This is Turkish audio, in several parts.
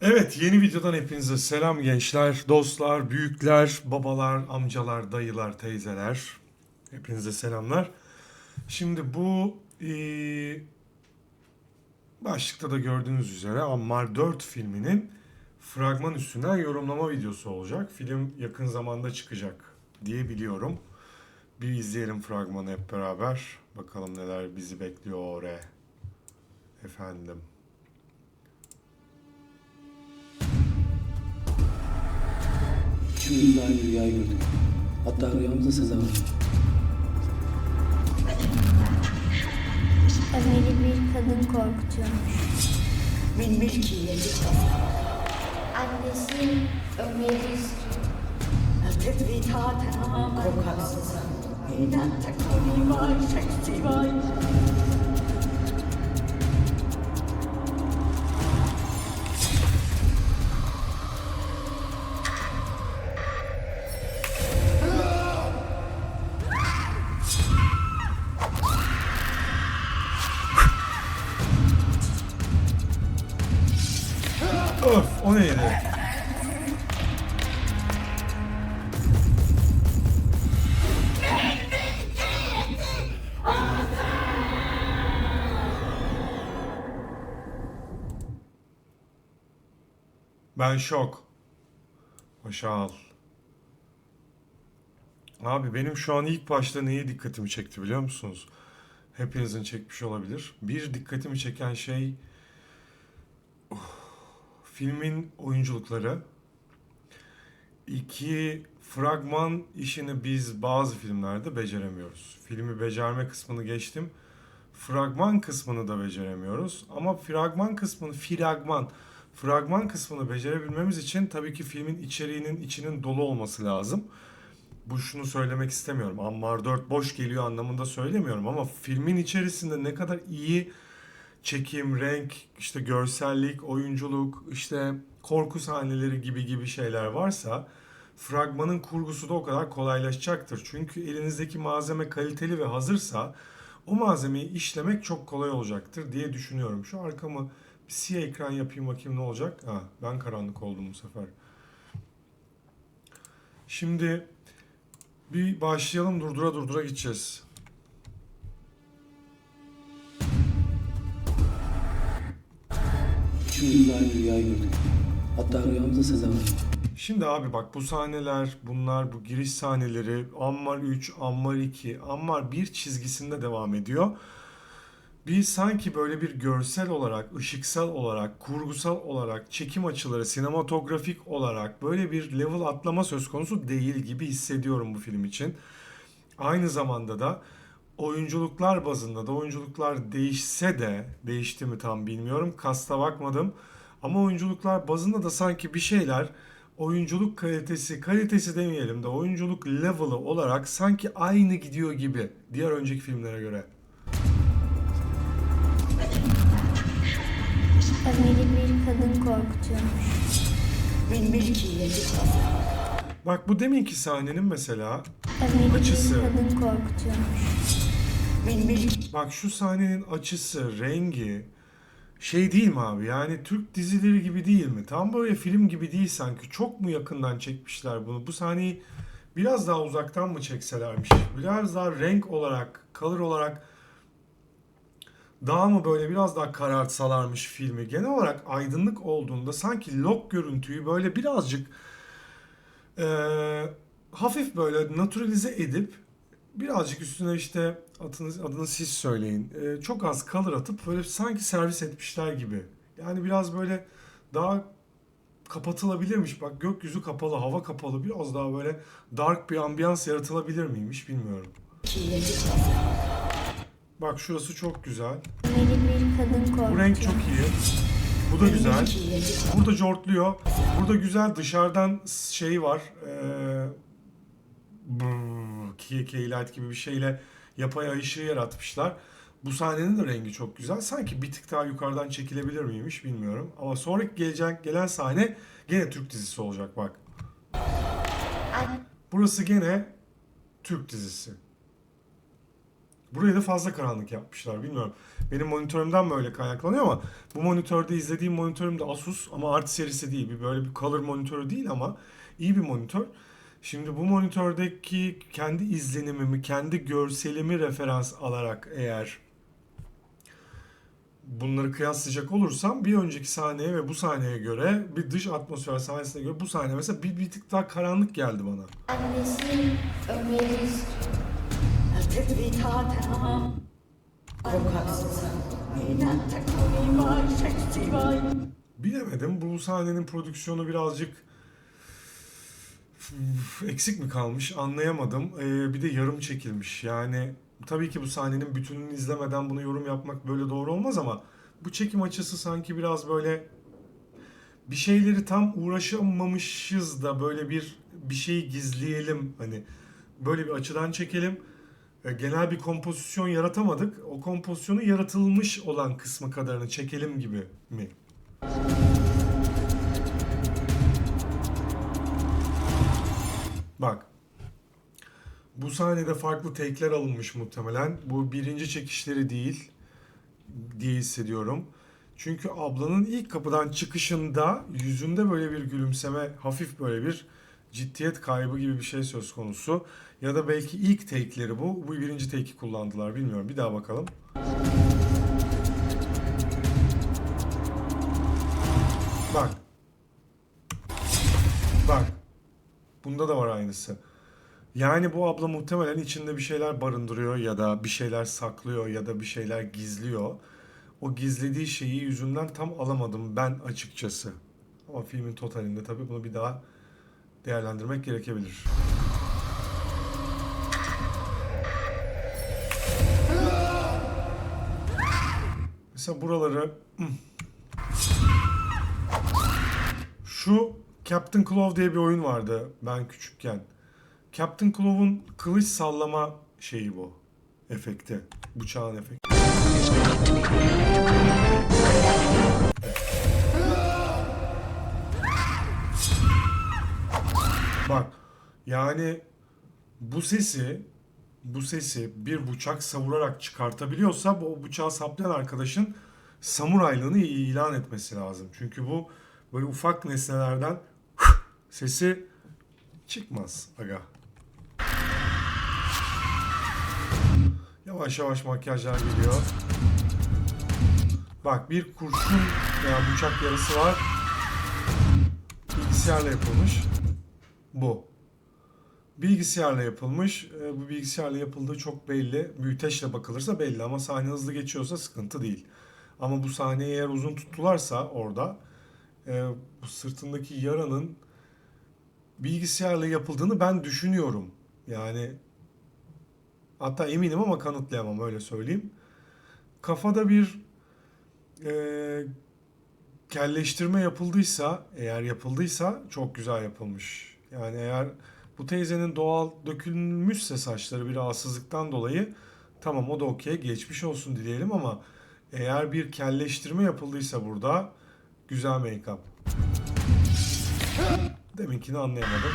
Evet, yeni videodan hepinize selam gençler, dostlar, büyükler, babalar, amcalar, dayılar, teyzeler. Hepinize selamlar. Şimdi bu eee, başlıkta da gördüğünüz üzere Ammar 4 filminin fragman üstünden yorumlama videosu olacak. Film yakın zamanda çıkacak diye biliyorum. Bir izleyelim fragmanı hep beraber. Bakalım neler bizi bekliyor oraya. Efendim. Şimdi yıllar aynı rüyayı gördüm. Hatta rüyamızda Sezer var. Ömer'i bir kadın korkutuyormuş. من ملكي يجب Annesi Ömer'i istiyor. التثبيتات كوكاكسس إذا تكوني معي شخصي معي Öf, Ben şok. Başa al. Abi benim şu an ilk başta neye dikkatimi çekti biliyor musunuz? Hepinizin çekmiş olabilir. Bir dikkatimi çeken şey filmin oyunculukları. İki, fragman işini biz bazı filmlerde beceremiyoruz. Filmi becerme kısmını geçtim. Fragman kısmını da beceremiyoruz. Ama fragman kısmını, fragman, fragman kısmını becerebilmemiz için tabii ki filmin içeriğinin içinin dolu olması lazım. Bu şunu söylemek istemiyorum. Ammar 4 boş geliyor anlamında söylemiyorum ama filmin içerisinde ne kadar iyi çekim, renk, işte görsellik, oyunculuk, işte korku sahneleri gibi gibi şeyler varsa fragmanın kurgusu da o kadar kolaylaşacaktır. Çünkü elinizdeki malzeme kaliteli ve hazırsa o malzemeyi işlemek çok kolay olacaktır diye düşünüyorum. Şu arkamı bir siyah ekran yapayım bakayım ne olacak. Ha, ben karanlık oldum bu sefer. Şimdi bir başlayalım durdura durdura gideceğiz. Yıllar. Hatta rüyamızda Sezer var. Şimdi abi bak bu sahneler, bunlar bu giriş sahneleri Ammar 3, Ammar 2, Ammar 1 çizgisinde devam ediyor. Bir sanki böyle bir görsel olarak, ışıksal olarak, kurgusal olarak, çekim açıları, sinematografik olarak böyle bir level atlama söz konusu değil gibi hissediyorum bu film için. Aynı zamanda da oyunculuklar bazında da oyunculuklar değişse de, değişti mi tam bilmiyorum. Kasta bakmadım. Ama oyunculuklar bazında da sanki bir şeyler oyunculuk kalitesi, kalitesi demeyelim de oyunculuk level'ı olarak sanki aynı gidiyor gibi diğer önceki filmlere göre. Kazmeli bir kadın korkutuyormuş. Ben bir kirleti Bak bu deminki sahnenin mesela Kazmeli açısı. bir kadın korkutuyormuş. Ben Bak şu sahnenin açısı, rengi şey değil mi abi? Yani Türk dizileri gibi değil mi? Tam böyle film gibi değil sanki. Çok mu yakından çekmişler bunu? Bu sahneyi biraz daha uzaktan mı çekselermiş? Biraz daha renk olarak, kalır olarak daha mı böyle biraz daha karartsalarmış filmi? Genel olarak aydınlık olduğunda sanki log görüntüyü böyle birazcık eee, hafif böyle naturalize edip birazcık üstüne işte adını, adını siz söyleyin. Ee, çok az kalır atıp böyle sanki servis etmişler gibi. Yani biraz böyle daha kapatılabilirmiş. Bak gökyüzü kapalı, hava kapalı. Biraz daha böyle dark bir ambiyans yaratılabilir miymiş bilmiyorum. Bak şurası çok güzel. Bu renk çok iyi. Bu da güzel. Burada jortluyor. Burada güzel dışarıdan şey var. Ee, Keylight gibi bir şeyle yapay ışığı yaratmışlar. Bu sahnenin de rengi çok güzel. Sanki bir tık daha yukarıdan çekilebilir miymiş bilmiyorum. Ama sonraki gelecek gelen sahne gene Türk dizisi olacak bak. Burası gene Türk dizisi. Burayı da fazla karanlık yapmışlar bilmiyorum. Benim monitörümden mi öyle kaynaklanıyor ama bu monitörde izlediğim monitörüm de Asus ama Art serisi değil. Bir böyle bir color monitörü değil ama iyi bir monitör. Şimdi bu monitördeki kendi izlenimimi, kendi görselimi referans alarak eğer bunları kıyaslayacak olursam bir önceki sahneye ve bu sahneye göre bir dış atmosfer sahnesine göre bu sahne mesela bir, bir tık daha karanlık geldi bana. Annesi Ömer'i Bilemedim. Bu sahnenin prodüksiyonu birazcık eksik mi kalmış anlayamadım. Ee, bir de yarım çekilmiş. Yani tabii ki bu sahnenin bütününü izlemeden bunu yorum yapmak böyle doğru olmaz ama bu çekim açısı sanki biraz böyle bir şeyleri tam uğraşamamışız da böyle bir bir şeyi gizleyelim hani böyle bir açıdan çekelim. E, Genel bir kompozisyon yaratamadık. O kompozisyonu yaratılmış olan kısmı kadarını çekelim gibi mi? Bak. Bu sahnede farklı take'ler alınmış muhtemelen. Bu birinci çekişleri değil diye hissediyorum. Çünkü ablanın ilk kapıdan çıkışında yüzünde böyle bir gülümseme, hafif böyle bir ciddiyet kaybı gibi bir şey söz konusu. Ya da belki ilk take'leri bu. Bu birinci take'i kullandılar bilmiyorum. Bir daha bakalım. Bak. Bak. Bunda da var aynısı. Yani bu abla muhtemelen içinde bir şeyler barındırıyor ya da bir şeyler saklıyor ya da bir şeyler gizliyor. O gizlediği şeyi yüzünden tam alamadım ben açıkçası. Ama filmin totalinde tabii bunu bir daha değerlendirmek gerekebilir. Mesela buraları şu Captain Claw diye bir oyun vardı ben küçükken. Captain Claw'un kılıç sallama şeyi bu. Efekti. Bıçağın efekti. Yani bu sesi bu sesi bir bıçak savurarak çıkartabiliyorsa bu bıçağı saplayan arkadaşın samuraylığını ilan etmesi lazım. Çünkü bu böyle ufak nesnelerden sesi çıkmaz aga. Yavaş yavaş makyajlar geliyor. Bak bir kurşun veya bıçak yarısı var. Bilgisayarla yapılmış. Bu. Bilgisayarla yapılmış. E, Bu bilgisayarla yapıldığı çok belli. Büyüteçle bakılırsa belli ama sahne hızlı geçiyorsa sıkıntı değil. Ama bu sahneyi eğer uzun tuttularsa orada e, bu sırtındaki yaranın bilgisayarla yapıldığını ben düşünüyorum. Yani hatta eminim ama kanıtlayamam öyle söyleyeyim. Kafada bir e, kelleştirme yapıldıysa, eğer yapıldıysa çok güzel yapılmış. Yani eğer bu teyzenin doğal dökülmüşse saçları bir rahatsızlıktan dolayı tamam o da okey geçmiş olsun dileyelim ama eğer bir kelleştirme yapıldıysa burada güzel make-up. Deminkini anlayamadım.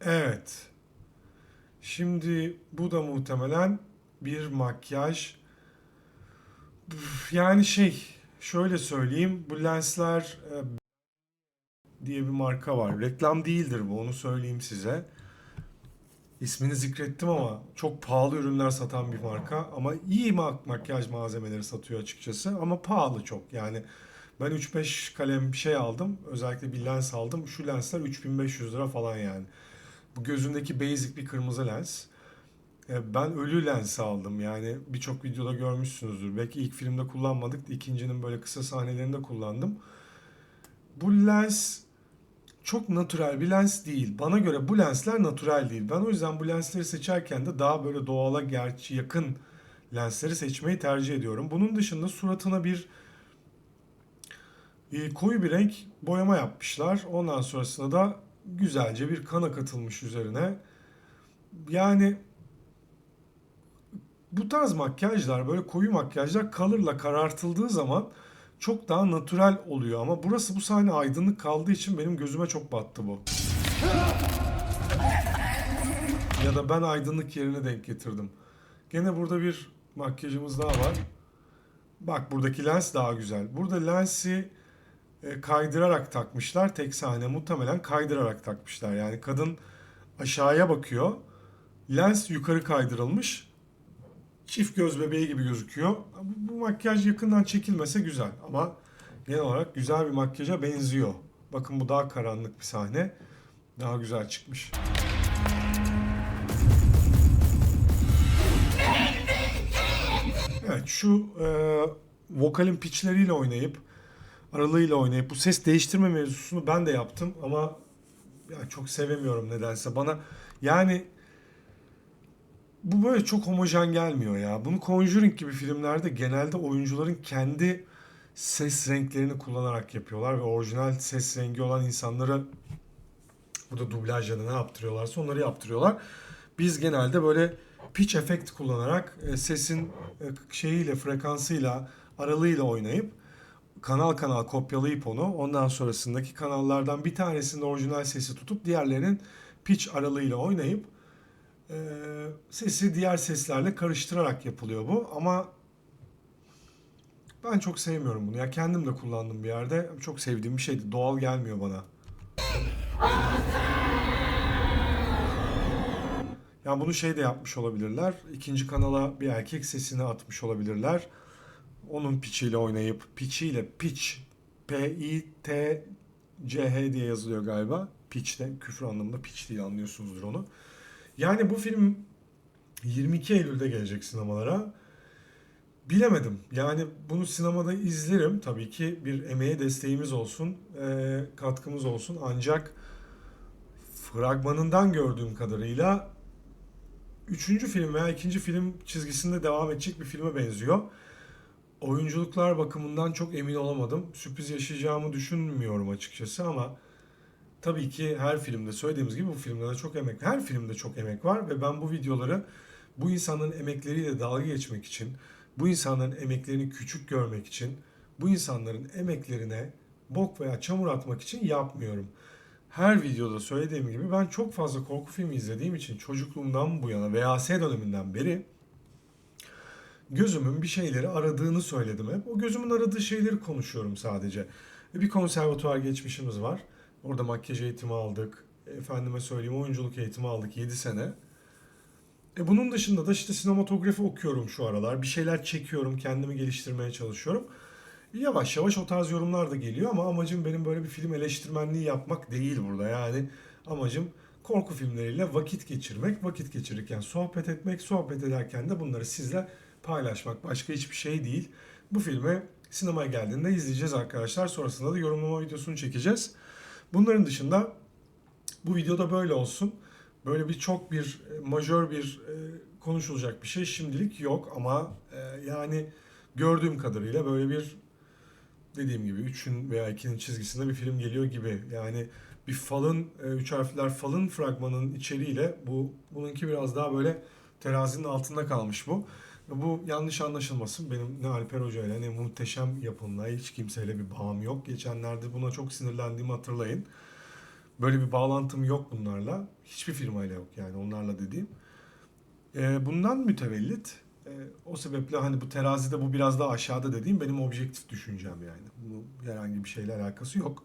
Evet. Şimdi bu da muhtemelen bir makyaj. Yani şey, şöyle söyleyeyim. Bu lensler e, diye bir marka var. Reklam değildir bu, onu söyleyeyim size. İsmini zikrettim ama çok pahalı ürünler satan bir marka. Ama iyi mak- makyaj malzemeleri satıyor açıkçası. Ama pahalı çok. Yani ben 3-5 kalem bir şey aldım. Özellikle bir lens aldım. Şu lensler 3500 lira falan yani. Bu gözündeki basic bir kırmızı lens. E, Ben ölü lens aldım yani birçok videoda görmüşsünüzdür. Belki ilk filmde kullanmadık, ikincinin böyle kısa sahnelerinde kullandım. Bu lens çok natürel bir lens değil. Bana göre bu lensler natürel değil. Ben o yüzden bu lensleri seçerken de daha böyle doğala gerçi yakın lensleri seçmeyi tercih ediyorum. Bunun dışında suratına bir e, koyu bir renk boyama yapmışlar. Ondan sonrasında da güzelce bir kana katılmış üzerine. Yani bu tarz makyajlar böyle koyu makyajlar color'la karartıldığı zaman çok daha natürel oluyor ama burası bu sahne aydınlık kaldığı için benim gözüme çok battı bu. ya da ben aydınlık yerine denk getirdim. Gene burada bir makyajımız daha var. Bak buradaki lens daha güzel. Burada lensi e, kaydırarak takmışlar. Tek sahne muhtemelen kaydırarak takmışlar. Yani kadın aşağıya bakıyor. Lens yukarı kaydırılmış. Çift göz bebeği gibi gözüküyor. Bu, bu makyaj yakından çekilmese güzel ama genel olarak güzel bir makyaja benziyor. Bakın bu daha karanlık bir sahne. Daha güzel çıkmış. Evet şu e, vokalin pitchleriyle oynayıp aralığıyla oynayıp bu ses değiştirme mevzusunu ben de yaptım ama ya çok sevemiyorum nedense. Bana yani bu böyle çok homojen gelmiyor ya. Bunu Conjuring gibi filmlerde genelde oyuncuların kendi ses renklerini kullanarak yapıyorlar ve orijinal ses rengi olan insanları burada dublajla da ne yaptırıyorlarsa onları yaptırıyorlar. Biz genelde böyle pitch efekt kullanarak e, sesin e, şeyiyle, frekansıyla, aralığıyla oynayıp kanal kanal kopyalayıp onu ondan sonrasındaki kanallardan bir tanesinde orijinal sesi tutup diğerlerinin pitch aralığıyla oynayıp e, sesi diğer seslerle karıştırarak yapılıyor bu ama ben çok sevmiyorum bunu. Ya kendim de kullandım bir yerde. Çok sevdiğim bir şeydi. Doğal gelmiyor bana. Yani bunu şey de yapmış olabilirler. İkinci kanala bir erkek sesini atmış olabilirler. Onun pitchiyle oynayıp pitchiyle pitch P I T C H diye yazılıyor galiba. Pitch de küfür anlamında pitch diye anlıyorsunuzdur onu. Yani bu film 22 Eylül'de gelecek sinemalara. Bilemedim. Yani bunu sinemada izlerim. Tabii ki bir emeğe desteğimiz olsun, eee, katkımız olsun. Ancak fragmanından gördüğüm kadarıyla üçüncü film veya ikinci film çizgisinde devam edecek bir filme benziyor. Oyunculuklar bakımından çok emin olamadım. Sürpriz yaşayacağımı düşünmüyorum açıkçası ama tabii ki her filmde söylediğimiz gibi bu filmde de çok emek, her filmde çok emek var ve ben bu videoları bu insanların emekleriyle dalga geçmek için, bu insanların emeklerini küçük görmek için, bu insanların emeklerine bok veya çamur atmak için yapmıyorum. Her videoda söylediğim gibi ben çok fazla korku filmi izlediğim için çocukluğumdan bu yana VHS döneminden beri gözümün bir şeyleri aradığını söyledim hep. O gözümün aradığı şeyleri konuşuyorum sadece. Bir konservatuvar geçmişimiz var. Orada makyaj eğitimi aldık. Efendime söyleyeyim oyunculuk eğitimi aldık 7 sene. E bunun dışında da işte sinematografi okuyorum şu aralar. Bir şeyler çekiyorum, kendimi geliştirmeye çalışıyorum. Yavaş yavaş o tarz yorumlar da geliyor ama amacım benim böyle bir film eleştirmenliği yapmak değil burada. Yani amacım korku filmleriyle vakit geçirmek, vakit geçirirken sohbet etmek, sohbet ederken de bunları sizle paylaşmak. Başka hiçbir şey değil. Bu filmi sinemaya geldiğinde izleyeceğiz arkadaşlar. Sonrasında da yorumlama videosunu çekeceğiz. Bunların dışında bu videoda böyle olsun. Böyle bir çok bir e, majör bir e, konuşulacak bir şey şimdilik yok ama e, yani gördüğüm kadarıyla böyle bir dediğim gibi 3'ün veya 2'nin çizgisinde bir film geliyor gibi. Yani bir falın, üç harfler falın fragmanının içeriğiyle bu bununki biraz daha böyle terazinin altında kalmış bu. Bu yanlış anlaşılmasın. Benim ne Alper Hoca ile ne muhteşem yapımla hiç kimseyle bir bağım yok. Geçenlerde buna çok sinirlendiğimi hatırlayın. Böyle bir bağlantım yok bunlarla. Hiçbir firmayla yok yani onlarla dediğim. Ee, bundan mütevellit e, o sebeple hani bu terazide bu biraz daha aşağıda dediğim benim objektif düşüncem yani. Bu herhangi bir şeyle alakası yok.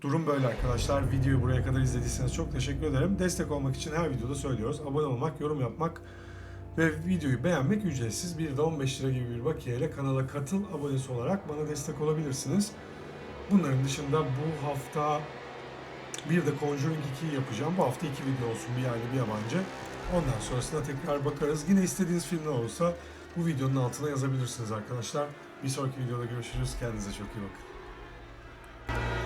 Durum böyle arkadaşlar. Videoyu buraya kadar izlediyseniz çok teşekkür ederim. Destek olmak için her videoda söylüyoruz. Abone olmak, yorum yapmak ve videoyu beğenmek ücretsiz. Bir de 15 lira gibi bir bakiyeyle kanala katıl abonesi olarak bana destek olabilirsiniz. Bunların dışında bu hafta bir de Conjuring 2'yi yapacağım. Bu hafta iki video olsun. Bir yerli bir yabancı. Ondan sonrasında tekrar bakarız. Yine istediğiniz filmler olursa bu videonun altına yazabilirsiniz arkadaşlar. Bir sonraki videoda görüşürüz. Kendinize çok iyi bakın.